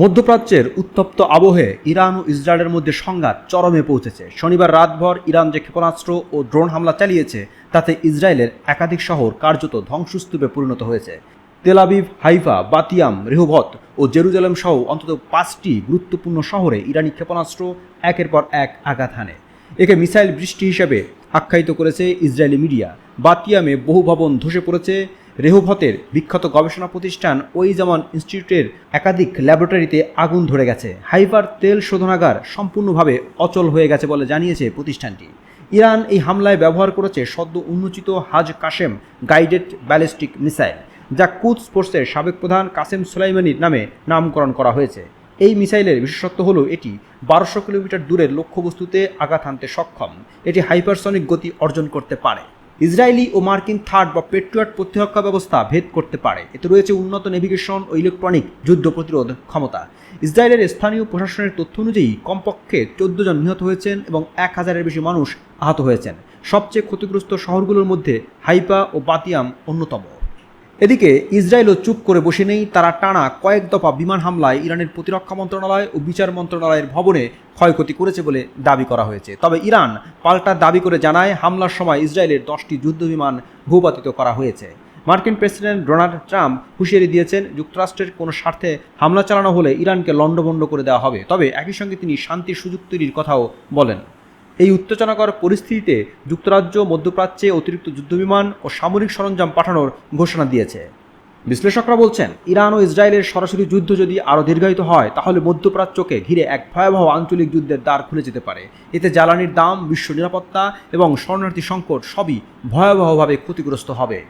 মধ্যপ্রাচ্যের উত্তপ্ত আবহে ইরান ও ইসরায়েলের মধ্যে সংঘাত চরমে পৌঁছেছে। শনিবার রাতভর ইরান যে ক্ষেপণাস্ত্র ও ড্রোন হামলা চালিয়েছে, তাতে ইসরায়েলের একাধিক শহর কার্যত ধ্বংসস্তূপে পরিণত হয়েছে। তেলাবিব হাইফা, বাতিয়াম রেহভত ও জেরুজালেম সহ অন্তত পাঁচটি গুরুত্বপূর্ণ শহরে ইরানি ক্ষেপণাস্ত্র একের পর এক আঘাত হানে। একে মিসাইল বৃষ্টি হিসেবে আখ্যায়িত করেছে ইসরায়েলি মিডিয়া। বাতিয়ামে বহু ভবন ধসে পড়েছে। রেহভতের বিখ্যাত গবেষণা প্রতিষ্ঠান ওই যেমন ইনস্টিটিউটের একাধিক ল্যাবরেটরিতে আগুন ধরে গেছে। হাইফার তেল শোধনাগার সম্পূর্ণভাবে অচল হয়ে গেছে বলে জানিয়েছে প্রতিষ্ঠানটি। ইরান এই হামলায় ব্যবহার করেছে সদ্য উন্মোচিত হাজ কাশেম গাইডেড ব্যালিস্টিক মিসাইল, যা কুদ স্পোর্টসের সাবেক প্রধান কাসেম সুলাইমানির নামে নামকরণ করা হয়েছে। এই মিসাইলের বিশেষত্ব হলো এটি বারোশো কিলোমিটার দূরের লক্ষ্যবস্তুতে আঘাত হানতে সক্ষম। এটি হাইপারসনিক গতি অর্জন করতে পারে। ইসরায়েলি ও মার্কিন থার্ড বা পেট্রিয়ট প্রতিরক্ষা ব্যবস্থা ভেদ করতে পারে। এতে রয়েছে উন্নত নেভিগেশন ও ইলেকট্রনিক যুদ্ধ প্রতিরোধ ক্ষমতা। ইসরায়েলের স্থানীয় প্রশাসনের তথ্য অনুযায়ী কমপক্ষে চোদ্দ জন নিহত হয়েছেন এবং এক হাজারের বেশি মানুষ আহত হয়েছেন। সবচেয়ে ক্ষতিগ্রস্ত শহরগুলোর মধ্যে হাইপা ও বাতিয়াম অন্যতম। এদিকে ইসরায়েলও চুপ করে বসে নেই, তারা টানা কয়েক দফা বিমান হামলায় ইরানের প্রতিরক্ষা মন্ত্রণালয় ও বিচার মন্ত্রণালয়ের ভবনে ক্ষয়ক্ষতি করেছে বলে দাবি করা হয়েছে। তবে ইরান পাল্টা দাবি করে জানায়, হামলার সময় ইসরায়েলের দশটি যুদ্ধবিমান ভূপাতিত করা হয়েছে। মার্কিন প্রেসিডেন্ট ডোনাল্ড ট্রাম্প হুঁশিয়ারি দিয়েছেন, যুক্তরাষ্ট্রের কোনো স্বার্থে হামলা চালানো হলে ইরানকে লণ্ডভণ্ড করে দেওয়া হবে। তবে একই সঙ্গে তিনি শান্তির সুযোগ তৈরির কথাও বলেন। এই উত্তেজনাকর পরিস্থিতিতে যুক্তরাজ্য, মধ্যপ্রাচ্যে অতিরিক্ত যুদ্ধবিমান ও সামরিক সরঞ্জাম পাঠানোর ঘোষণা দিয়েছে। বিশ্লেষকরা বলছেন, ইরান ও ইসরায়েলের সরাসরি যুদ্ধ যদি আরও দীর্ঘায়িত হয়, তাহলে মধ্যপ্রাচ্যকে ঘিরে এক ভয়াবহ আঞ্চলিক যুদ্ধের দ্বার খুলে যেতে পারে। এতে জ্বালানির দাম, বিশ্ব নিরাপত্তা এবং শরণার্থী সংকট সবই ভয়াবহভাবে ক্ষতিগ্রস্ত হবে।